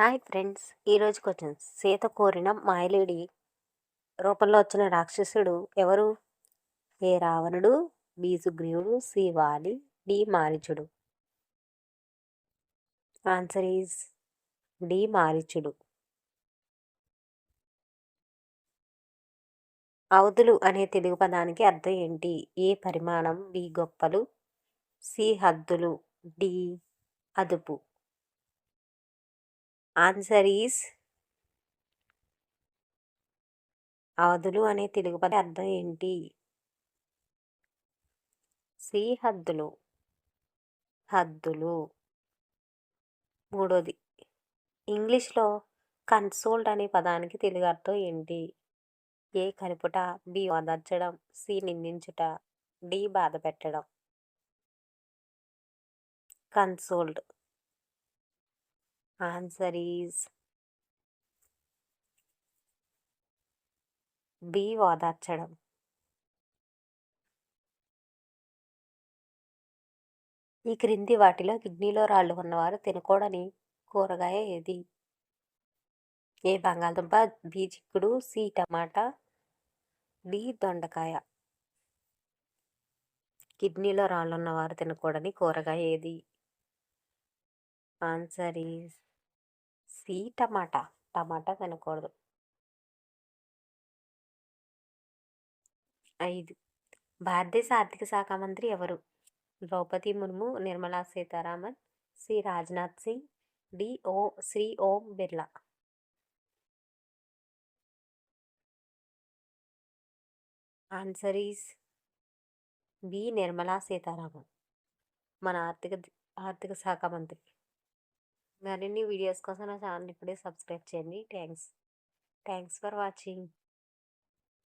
Hi friends. ఈరోజు కొంచెం సీత కోరిన మాయలేడి రూపంలో వచ్చిన రాక్షసుడు ఎవరు? ఏ రావణుడు బి సుగ్రీవుడు సి వాలి డి మారిచుడు. ఆన్సర్ ఈజ్ డి మారిచుడు. అవధులు అనే తెలుగు పదానికి అర్థం ఏంటి? ఏ పరిమాణం? బి గొప్పలు. సి హద్దులు. డి అదుపు. ఆన్సర్ ఈస్ అవధులు అనే తెలుగు పద అర్థం ఏంటి? సి హద్దులు. హద్దులు. మూడోది. ఇంగ్లీష్లో కన్సోల్డ్ అనే పదానికి తెలుగు అర్థం ఏంటి? ఏ కలుపుట బి వదర్చడం సి నిందించుట డి బాధ పెట్టడం కన్సోల్డ్. ఆన్సర్ ఈజ్ బి వాదార్చడం. ఈ క్రింది వాటిలో కిడ్నీలో రాళ్ళు ఉన్నవారు తినకూడని కూరగాయ ఏది? ఏ బంగాళదుంప బి చిక్కుడు సి టమాటా డి దొండకాయ. కిడ్నీలో రాళ్ళు ఉన్నవారు తినకూడని కూరగాయ ఏది? ఆన్సర్ ఈజ్ సి టమాటా. టమాటా తినకూడదు. ఐదు. భారతదేశ ఆర్థిక శాఖ మంత్రి ఎవరు? Droupadi Murmu Nirmala Sitharaman C Rajnath Singh D oh Shri Om Birla. Answer is B Nirmala Sitharaman మన ఆర్థిక ఆర్థిక శాఖ మంత్రి. మరిన్ని వీడియోస్ కోసం నా ఛానల్ ఇప్పుడే సబ్స్క్రైబ్ చేయండి. థ్యాంక్స్. Thanks for watching.